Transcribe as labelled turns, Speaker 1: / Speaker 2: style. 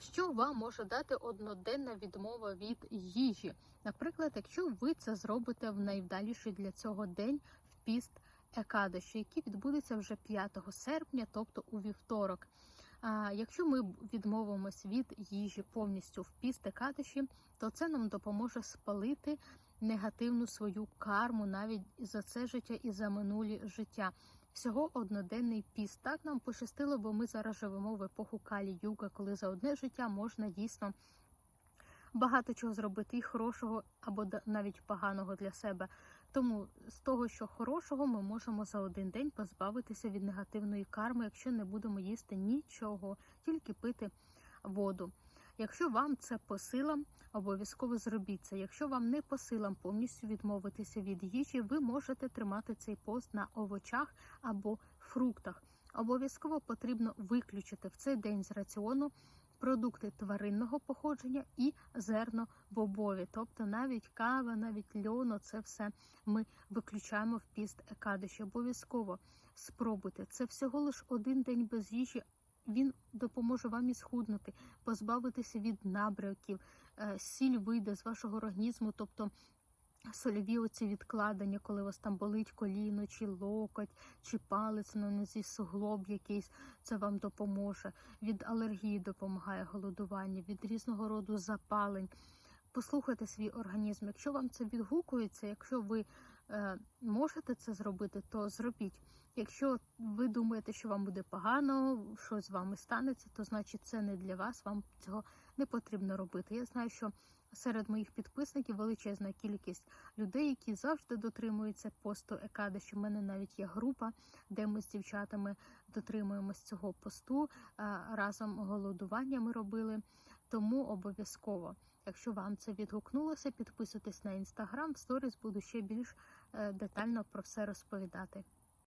Speaker 1: Що вам може дати одноденна відмова від їжі? Наприклад, якщо ви це зробите в найвдаліший для цього день в піст Екадаші, який відбудеться вже 5 серпня, тобто у вівторок. А якщо ми відмовимось від їжі повністю в піст Екадаші, то це нам допоможе спалити негативну свою карму навіть за це життя і за минулі життя. Всього одноденний піст. Так нам пощастило, бо ми зараз живемо в епоху Калі Юга, коли за одне життя можна дійсно багато чого зробити і хорошого або навіть поганого для себе. Тому з того, що хорошого, ми можемо за один день позбавитися від негативної карми, якщо не будемо їсти нічого, тільки пити воду. Якщо вам це по силам, обов'язково зробіть це. Якщо вам не по силам повністю відмовитися від їжі, ви можете тримати цей пост на овочах або фруктах. Обов'язково потрібно виключити в цей день з раціону продукти тваринного походження і зерно бобові, тобто навіть кава, навіть льоно, це все ми виключаємо в піст екадиші. Обов'язково спробуйте. Це всього лиш один день без їжі. Він допоможе вам і схуднути, позбавитися від набряків, Е, сіль вийде з вашого організму, тобто сольові оці відкладення, коли у вас там болить коліно, чи локоть, чи палець на нозі, суглоб якийсь, це вам допоможе. Від алергії допомагає голодування, від різного роду запалень. Послухайте свій організм. Якщо вам це відгукується, якщо ви можете це зробити, то зробіть. Якщо ви думаєте, що вам буде погано, що з вами станеться, то значить це не для вас, вам цього не потрібно робити. Я знаю, що серед моїх підписників величезна кількість людей, які завжди дотримуються посту Екадиші. У мене навіть є група, де ми з дівчатами дотримуємось цього посту. Разом голодування ми робили. Тому обов'язково, якщо вам це відгукнулося, підписуйтесь на інстаграм, в сторіс буду ще більш е, детально про все розповідати.